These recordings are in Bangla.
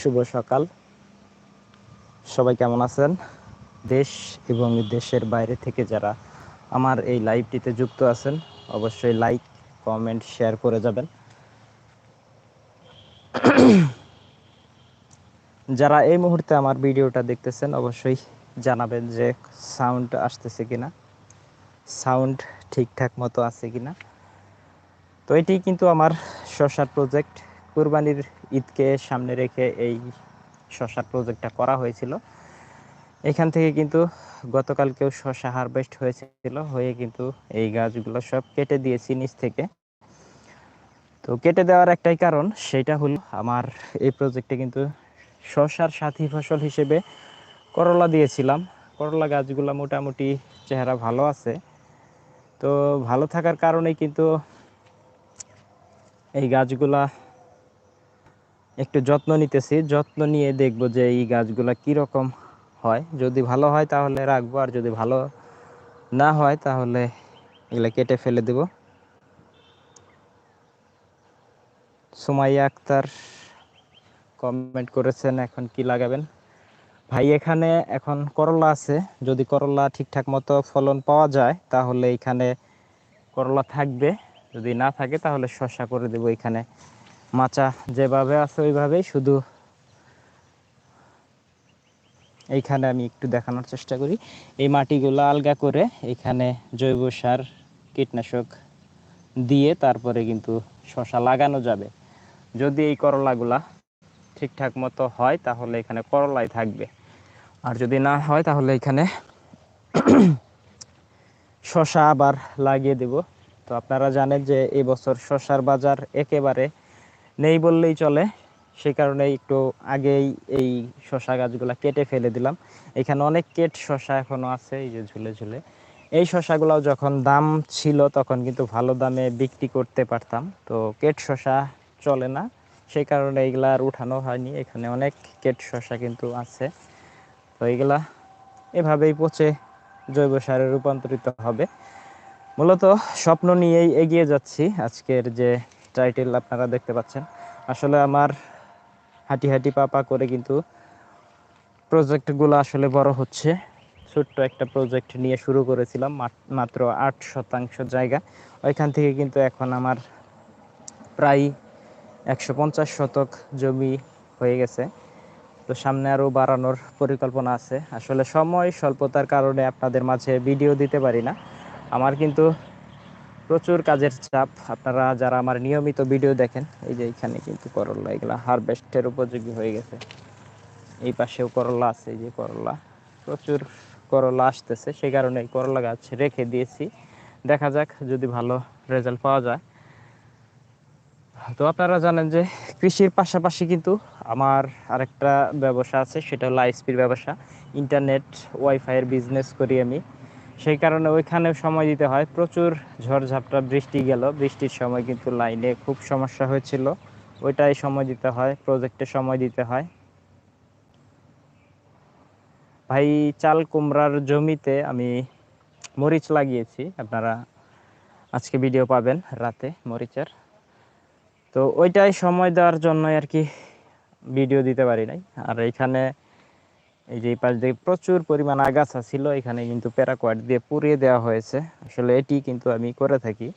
শুভ সকাল। সবাই কেমন আছেন? দেশ এবং দেশের বাইরে থেকে যারা আমার এই লাইভটিতে যুক্ত আছেন, অবশ্যই লাইক, কমেন্ট, শেয়ার করে যাবেন। যারা এই মুহূর্তে আমার ভিডিওটা দেখতেছেন, অবশ্যই জানাবেন যে সাউন্ড আসতেছে কিনা। সাউন্ড ঠিকঠাক মতো আছে কিনা। তো এটি কিন্তু আমার শশার প্রজেক্ট। কুরবানির ঈদকে সামনে রেখে এই শশার প্রজেক্টটা করা হয়েছিল। এখান থেকে কিন্তু গতকালকেও শশা হারভেস্ট হয়েছিল, হয়ে কিন্তু এই গাছগুলো সব কেটে দিয়েছি নিচ থেকে। তো কেটে দেওয়ার একটাই কারণ সেটা হলো আমার এই প্রজেক্টে কিন্তু শশার সাথী ফসল হিসেবে করলা দিয়েছিলাম। করলা গাছগুলো মোটামুটি চেহারা ভালো আছে। তো ভালো থাকার কারণেই কিন্তু এই গাছগুলা একটু যত্ন নিতেছি। যত্ন নিয়ে দেখব যে এই গাছগুলা কীরকম হয়। যদি ভালো হয় তাহলে রাখব, আর যদি ভালো না হয় তাহলে এগুলা কেটে ফেলে দেব। সুমাইয়া আক্তার কমেন্ট করেছেন এখন কি লাগাবেন। ভাই, এখানে এখন করলা আছে। যদি করলা ঠিকঠাক মতো ফলন পাওয়া যায় তাহলে এখানে করলা থাকবে। যদি না থাকে তাহলে শসা করে দেবো এখানে। মাচা যেভাবে আছে ওইভাবেই শুধু এইখানে আমি একটু দেখানোর চেষ্টা করি। এই মাটিগুলো আলগা করে এখানে জৈব সার, কীটনাশক দিয়ে তারপরে কিন্তু শশা লাগানো যাবে। যদি এই করলাগুলা ঠিকঠাক মতো হয়, তাহলে এখানে করলাই থাকবে। আর যদি না হয়, তাহলে এখানে শশা আবার লাগিয়ে দেব। তো আপনারা জানেন যে এবছর শশার বাজার একেবারে নেই বললেই চলে। সেই কারণে একটু আগেই এই শশা গাছগুলো কেটে ফেলে দিলাম। এখানে অনেক কেট শশা এখনও আছে, এই যে ঝুলে ঝুলে। এই শশাগুলো যখন দাম ছিল তখন কিন্তু ভালো দামে বিক্রি করতে পারতাম। তো কেট শশা চলে না, সেই কারণে এইগুলা আর উঠানো হয়নি। এখানে অনেক কেট শশা কিন্তু আছে। তো এইগুলা এভাবেই পচে জৈব সারে রূপান্তরিত হবে। মূলত স্বপ্ন নিয়েই এগিয়ে যাচ্ছি। আজকের যে টাইটেল আপনারা দেখতে পাচ্ছেন আসলে আমার হাঁটি হাঁটি পাপা করে কিন্তু প্রজেক্টগুলো আসলে বড় হচ্ছে। ছোট্ট একটা প্রজেক্ট নিয়ে শুরু করেছিলাম মাত্র আট শতাংশ জায়গা। ওইখান থেকে কিন্তু এখন আমার প্রায় একশো পঞ্চাশ শতক জমি হয়ে গেছে। তো সামনে আরও বাড়ানোর পরিকল্পনা আছে। আসলে সময় স্বল্পতার কারণে আপনাদের মাঝে ভিডিও দিতে পারি না। আমার কিন্তু প্রচুর কাজের চাপ। আপনারা যারা আমার নিয়মিত ভিডিও দেখেন, এই যে এখানে কিন্তু করলা, এগুলা হারভেস্টের উপযোগী হয়ে গেছে। এই পাশেও করলা আছে, এই যে করলা। প্রচুর করলা আসতেছে সেই কারণে এই করলা গাছ রেখে দিয়েছি। দেখা যাক যদি ভালো রেজাল্ট পাওয়া যায়। তো আপনারা জানেন যে কৃষির পাশাপাশি কিন্তু আমার আরেকটা ব্যবসা আছে, সেটা হলো আইসপির ব্যবসা। ইন্টারনেট ওয়াইফাইয়ের বিজনেস করি আমি। সেই কারণে ওইখানেও সময় দিতে হয়। প্রচুর ঝড়ঝাপটা, বৃষ্টি গেল। বৃষ্টির সময় কিন্তু লাইনে খুব সমস্যা হয়েছিল। ওইটাই সময় দিতে হয়, প্রজেক্টে সময় দিতে হয়। ভাই, চাল কুমড়ার জমিতে আমি মরিচ লাগিয়েছি। আপনারা আজকে ভিডিও পাবেন রাতে মরিচের। তো ওইটাই সময় দেওয়ার জন্য আর কি ভিডিও দিতে পারি নাই। আর এইখানে এই যে পাশ দিয়ে প্রচুর পরিমাণ আগাছা ছিল, এখানে কিন্তু প্যারাকোয়াট দিয়ে পুড়িয়ে দেওয়া হয়েছে। আসলে এটি কিন্তু আমি করে থাকি।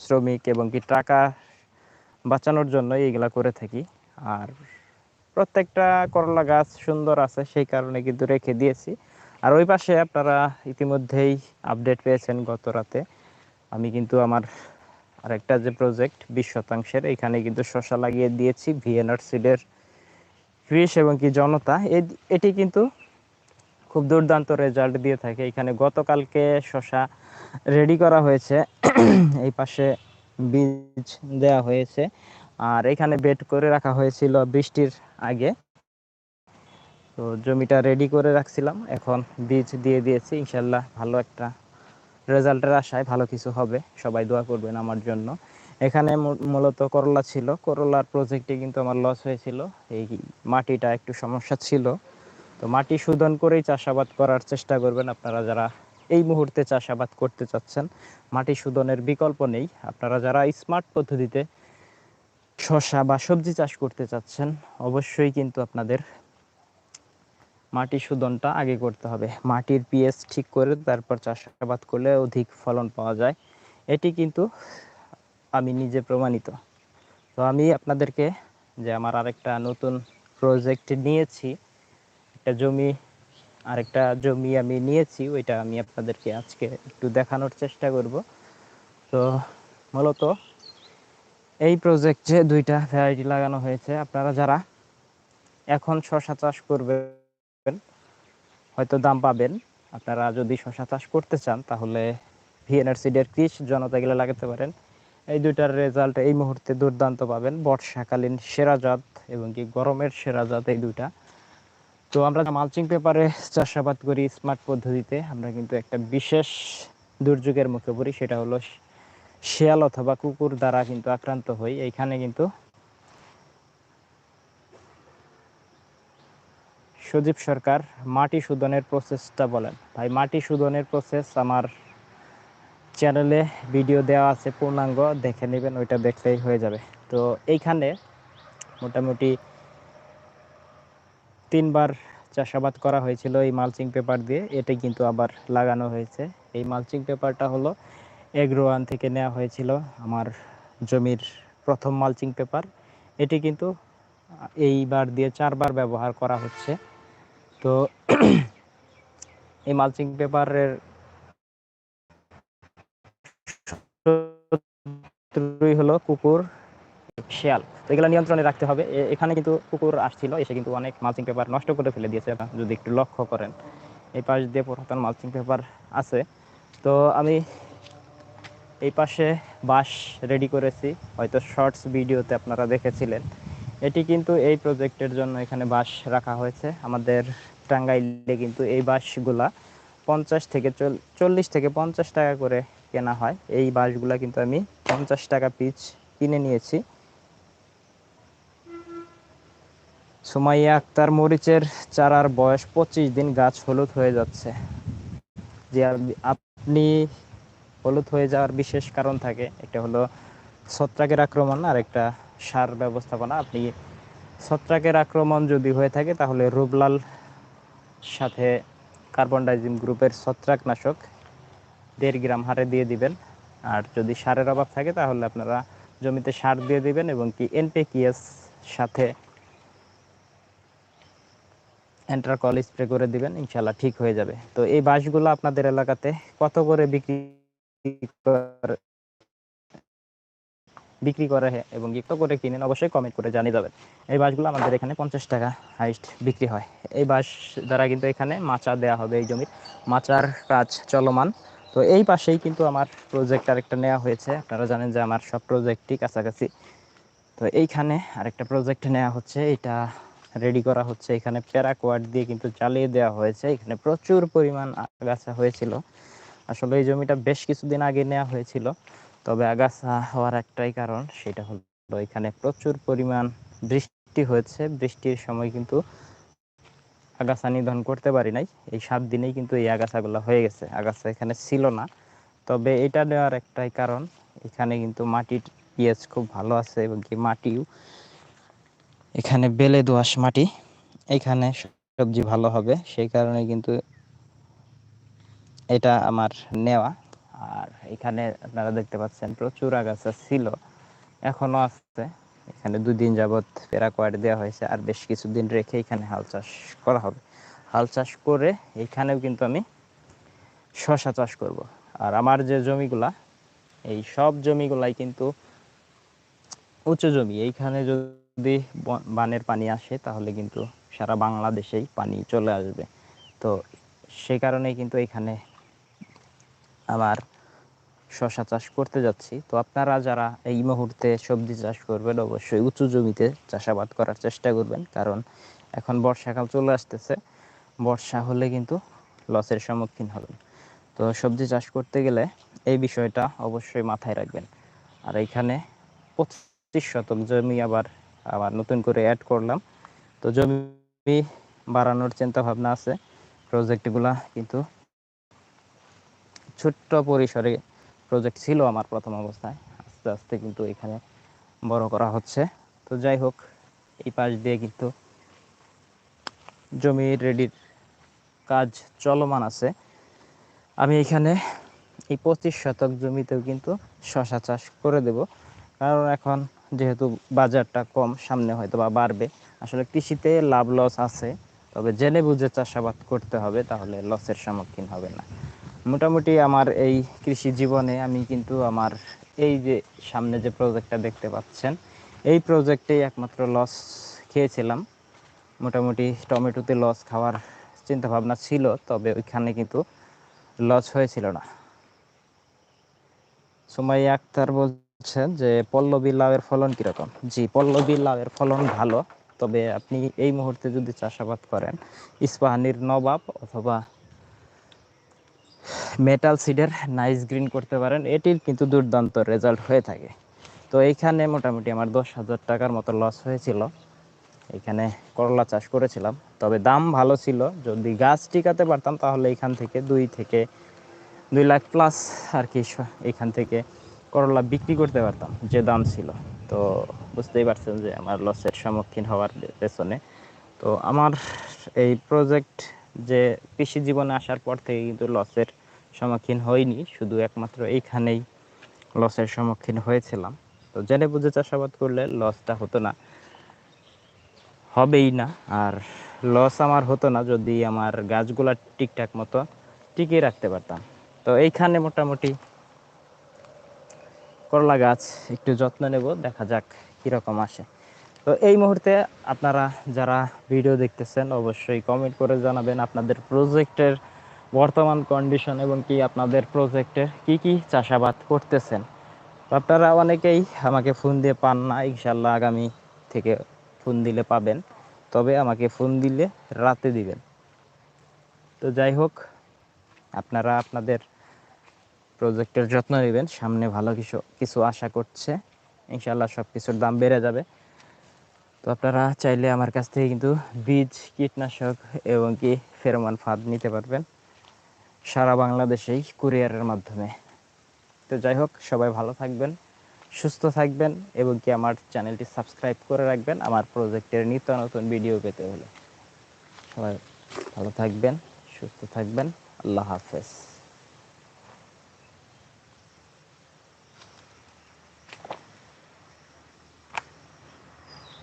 শ্রমিক এবং কি টাকা বাঁচানোর জন্য এইগুলা করে থাকি। আর প্রত্যেকটা করলা গাছ সুন্দর আছে, সেই কারণে কিন্তু রেখে দিয়েছি। আর ওই পাশে আপনারা ইতিমধ্যেই আপডেট পেয়েছেন গত রাতে। আমি কিন্তু আমার আরেকটা যে প্রজেক্ট বিশ শতাংশের, এখানে কিন্তু শশা লাগিয়ে দিয়েছি ভিএনআর সিডের ফিশ এবং কি জনতা এটি কিন্তু খুব দুর্দান্ত রেজাল্ট দিয়ে থাকে। এখানে গতকালকে শশা রেডি করা হয়েছে। এই পাশে বীজ দেয়া হয়েছে। আর এখানে বেড করে রাখা হয়েছিল বৃষ্টির আগে। তো জমিটা রেডি করে রাখছিলাম। এখন বীজ দিয়ে দিয়েছি। ইনশাল্লাহ ভালো একটা রেজাল্টের আশায় ভালো কিছু হবে। সবাই দোয়া করবেন আমার জন্য। এখানে মূলত করলা ছিল। করলার প্রজেক্টে কিন্তু আমার লস হয়েছিল। এই মাটিটা একটু সমস্যা ছিল। তো মাটি শোধন করেই চাষাবাদ করার চেষ্টা করবেন আপনারা যারা এই মুহূর্তে চাষাবাদ করতে চাচ্ছেন। মাটি শোধনের বিকল্প নেই। আপনারা যারা স্মার্ট পদ্ধতিতে শসা বা সবজি চাষ করতে চাচ্ছেন, অবশ্যই কিন্তু আপনাদের মাটি শোধনটা আগে করতে হবে। মাটির পিএস ঠিক করে তারপর চাষাবাদ করলে অধিক ফলন পাওয়া যায়। এটি কিন্তু আমি নিজে প্রমাণিত। তো আমি আপনাদেরকে যে আমার আরেকটা নতুন প্রজেক্ট নিয়েছি, একটা জমি, আরেকটা জমি আমি নিয়েছি, ওইটা আমি আপনাদেরকে আজকে একটু দেখানোর চেষ্টা করব। তো মূলত এই প্রজেক্টে দুইটা ভ্যারাইটি লাগানো হয়েছে। আপনারা যারা এখন শশা চাষ করবেন, হয়তো দাম পাবেন। আপনারা যদি শশা চাষ করতে চান, তাহলে ভিএনআর সিডের জনতা গেলে লাগাতে পারেন। এই দুইটার রেজাল্ট এই মুহূর্তে দুর্দান্ত পাবেন। বর্ষাকালীন সেরা জাত এবং কি গরমের সেরা জাত এই দুইটা। তো আমরা মালচিং পেপারে চাষাবাদ করি স্মার্ট পদ্ধতিতে। আমরা কিন্তু একটা বিশেষ দুর্যোগের মুখে পড়ি, সেটা হলো শিয়াল অথবা কুকুর দ্বারা কিন্তু আক্রান্ত হই। এইখানে কিন্তু সজীব সরকার মাটি শোধনের প্রসেসটা বলেন। ভাই, মাটি শোধনের প্রসেস আমার চ্যানেলে ভিডিও দেওয়া আছে পূর্ণাঙ্গ, দেখে নেবেন, ওইটা দেখলেই হয়ে যাবে। তো এইখানে মোটামুটি তিনবার চাষাবাদ করা হয়েছিল এই মালচিং পেপার দিয়ে। এটাই কিন্তু আবার লাগানো হয়েছে। এই মালচিং পেপারটা হলো এগ্রোয়ান থেকে নেওয়া হয়েছিল আমার জমির প্রথম মালচিং পেপার এটি কিন্তু এইবার দিয়ে চারবার ব্যবহার করা হচ্ছে। তো এই মালচিং পেপারের হলো কুকুর শিয়াল। তো এগুলো নিয়ন্ত্রণে রাখতে হবে। এখানে কিন্তু কুকুর আসছিল, এসে কিন্তু অনেক মালচিং পেপার নষ্ট করে ফেলে দিয়েছে যদি একটু লক্ষ্য করেন। এই পাশ দিয়ে পুরাতন মালচিং পেপার আছে। তো আমি এই পাশে বাঁশ রেডি করেছি। হয়তো শর্টস ভিডিওতে আপনারা দেখেছিলেন। এটি কিন্তু এই প্রজেক্টের জন্য এখানে বাঁশ রাখা হয়েছে। আমাদের টাঙ্গাইলে কিন্তু এই বাঁশগুলা পঞ্চাশ থেকে চল্লিশ থেকে পঞ্চাশ টাকা করে কেনা হয়। এই বাঁশগুলা কিন্তু আমি পঞ্চাশ টাকা পিচ কিনে নিয়েছি। সুমাইয়া আক্তার মরিচের চারার বয়স পঁচিশ দিন, গাছ হলুদ হয়ে যাচ্ছে। যে আপনি হলুদ হয়ে যাওয়ার বিশেষ কারণ থাকে, একটা হলো ছত্রাকের আক্রমণ আর একটা সার ব্যবস্থাপনা। আপনি ছত্রাকের আক্রমণ যদি হয়ে থাকে, তাহলে রুবলাল সাথে কার্বন ডাইজিম গ্রুপের ছত্রাকনাশক দেড় গ্রাম হারে দিয়ে দিবেন। আর যদি সারের অভাব থাকে তাহলে আপনারা জমিতে সার দিয়ে দিবেন এবং কি এনপিকিএস সাথে এন্ট্রাকল স্প্রে করে দিবেন ইনশাল্লাহ ঠিক হয়ে যাবে। তো এই বাঁশগুলো আপনাদের এলাকাতে কত করে বিক্রি বিক্রি করে এবং কত করে কিনেন অবশ্যই কমেন্ট করে জানিয়ে যাবেন এই বাঁশগুলো আমাদের এখানে পঞ্চাশ টাকা হাইস্ট বিক্রি হয়। এই বাঁশ দ্বারা কিন্তু এখানে মাচা দেওয়া হবে এই জমির। মাচার কাজ চলমান। তো এই পাশেই কিন্তু আমার প্রজেক্ট আরেকটা নেওয়া হয়েছে। আপনারা জানেন যে আমার সব প্রজেক্টই কাছাকাছি। তো এইখানে আরেকটা প্রজেক্ট নেওয়া হচ্ছে। এটা রেডি করা হচ্ছে। এখানে প্যারাকোয়াড দিয়ে কিন্তু চালিয়ে দেওয়া হয়েছে। এখানে প্রচুর পরিমাণ আগাছা হয়েছিল। আসলে এই জমিটা বেশ কিছুদিন আগে নেওয়া হয়েছিল। তবে আগাছা হওয়ার একটাই কারণ, সেটা হলো এখানে প্রচুর পরিমাণ বৃষ্টি হয়েছে। বৃষ্টির সময় কিন্তু আগাছা নিধন করতে পারি নাই। এই সাত দিনেই কিন্তু এই আগাছাগুলো হয়ে গেছে। আগাছা এখানে ছিল না। তবে এটা নেওয়ার একটাই কারণ, এখানে কিন্তু মাটির পিএইচ খুব ভালো আছে এবং কি মাটিও এখানে বেলে দোয়াশ মাটি। এখানে সবজি ভালো হবে, সেই কারণে কিন্তু এটা আমার নেওয়া। আর এখানে আপনারা দেখতে পাচ্ছেন প্রচুর আগাছা ছিল, এখনও আছে। এখানে দুদিন যাবৎ প্যারাকোয়াড দেওয়া হয়েছে আর বেশ কিছুদিন রেখে এখানে হাল চাষ করা হবে। হাল চাষ করে এখানেও কিন্তু আমি শশা চাষ করব। আর আমার যে জমিগুলা, এই সব জমিগুলাই কিন্তু উঁচু জমি। এইখানে যদি বানের পানি আসে, তাহলে কিন্তু সারা বাংলাদেশেই পানি চলে আসবে। তো সে কারণে কিন্তু এখানে আমার শশা চাষ করতে যাচ্ছি। তো আপনারা যারা এই মুহূর্তে সবজি চাষ করবেন, অবশ্যই উঁচু জমিতে চাষাবাদ করার চেষ্টা করবেন। কারণ এখন বর্ষাকাল চলে আসতেছে। বর্ষা হলে কিন্তু লসের সম্মুখীন হবেন। তো সবজি চাষ করতে গেলে এই বিষয়টা অবশ্যই মাথায় রাখবেন। আর এইখানে পঁচিশ শতক জমি আবার আবার নতুন করে অ্যাড করলাম। তো জমি বাড়ানোর চিন্তা ভাবনা আছে প্রজেক্টগুলা কিন্তু ছোট্ট পরিসরে প্রজেক্ট ছিল আমার প্রথম অবস্থায়। আস্তে আস্তে কিন্তু এখানে বড় করা হচ্ছে। তো যাই হোক, এই পাশ দিয়ে কিন্তু জমি রেডির কাজ চলমান আছে। আমি এখানে এই পঁচিশ শতক জমিতেও কিন্তু শশা চাষ করে দেব। কারণ এখন যেহেতু বাজারটা কম, সামনে হয়তো বা বাড়বে। আসলে কৃষিতে লাভ লস আছে, তবে জেনে বুঝে চাষাবাদ করতে হবে, তাহলে লসের সম্মুখীন হবে না। মোটামুটি আমার এই কৃষি জীবনে আমি কিন্তু আমার এই যে সামনে যে প্রজেক্টটা দেখতে পাচ্ছেন, এই প্রজেক্টেই একমাত্র লস খেয়েছিলাম। মোটামুটি টমেটোতে লস খাওয়ার চিন্তা ভাবনা ছিল, তবে ওইখানে কিন্তু লস হয়েছিল না। সুমাইয়া আক্তার বলছেন যে, পল্লবী লাউয়ের ফলন কীরকম? জি, পল্লবী লাউয়ের ফলন ভালো, তবে আপনি এই মুহূর্তে যদি চাষাবাদ করেন, ইস্পাহানির নবাব অথবা মেটাল সিডের নাইস গ্রিন করতে পারেন। এটির কিন্তু দুর্দান্ত রেজাল্ট হয়ে থাকে। তো এইখানে মোটামুটি আমার দশ হাজার টাকার মতো লস হয়েছিল। এখানে করলা চাষ করেছিলাম। তবে দাম ভালো ছিল। যদি গাছ টিকাতে পারতাম তাহলে এখান থেকে দুই থেকে দুই লাখ প্লাস আর কি এখান থেকে করলা বিক্রি করতে পারতাম, যে দাম ছিল। তো বুঝতেই পারছেন যে আমার লসের সম্মুখীন হওয়ার পেছনে। তো আমার এই প্রজেক্ট যে কৃষি জীবনে আসার পর থেকে কিন্তু লসের সম্মুখীন হইনি, শুধু একমাত্র এইখানেই লসের সম্মুখীন হয়েছিলাম। তো জেনে বুঝে চাষাবাদ করলে লসটা হতো না। হবেই না, আর লস আমার হতো না যদি আমার গাছগুলা ঠিকঠাক মতো টিকিয়ে রাখতে পারতাম। তো এইখানে মোটামুটি করলা গাছ একটু যত্ন নেব, দেখা যাক কীরকম আসে। তো এই মুহূর্তে আপনারা যারা ভিডিও দেখতেছেন, অবশ্যই কমেন্ট করে জানাবেন আপনাদের প্রজেক্টের বর্তমান কন্ডিশন এবং কি আপনাদের প্রজেক্টে কি কি চাষাবাদ করতেছেন? আপনারা অনেকেই আমাকে ফোন দিয়ে পান না ইনশাল্লাহ আগামী থেকে ফোন দিলে পাবেন। তবে আমাকে ফোন দিলে রাতে দিবেন। তো যাই হোক, আপনারা আপনাদের প্রজেক্টের যত্ন নেবেন। সামনে ভালো কিছু কিছু আশা করছে। ইনশাল্লাহ সব কিছুর দাম বেড়ে যাবে। তো আপনারা চাইলে আমার কাছ থেকে কিন্তু বীজ, কীটনাশক এবং কি ফেরোমন ফাঁদ নিতে পারবেন। সারা বাংলাদেশেই কুরিয়ারের মাধ্যমে। তো যাই হোক, সবাই ভালো থাকবেন, সুস্থ থাকবেন, এবং কি আমার চ্যানেলটি সাবস্ক্রাইব করে রাখবেন আমার প্রজেক্টের নিত্য নতুন ভিডিও পেতে হলে। সবাই ভালো থাকবেন, সুস্থ থাকবেন, আল্লাহ হাফেজ।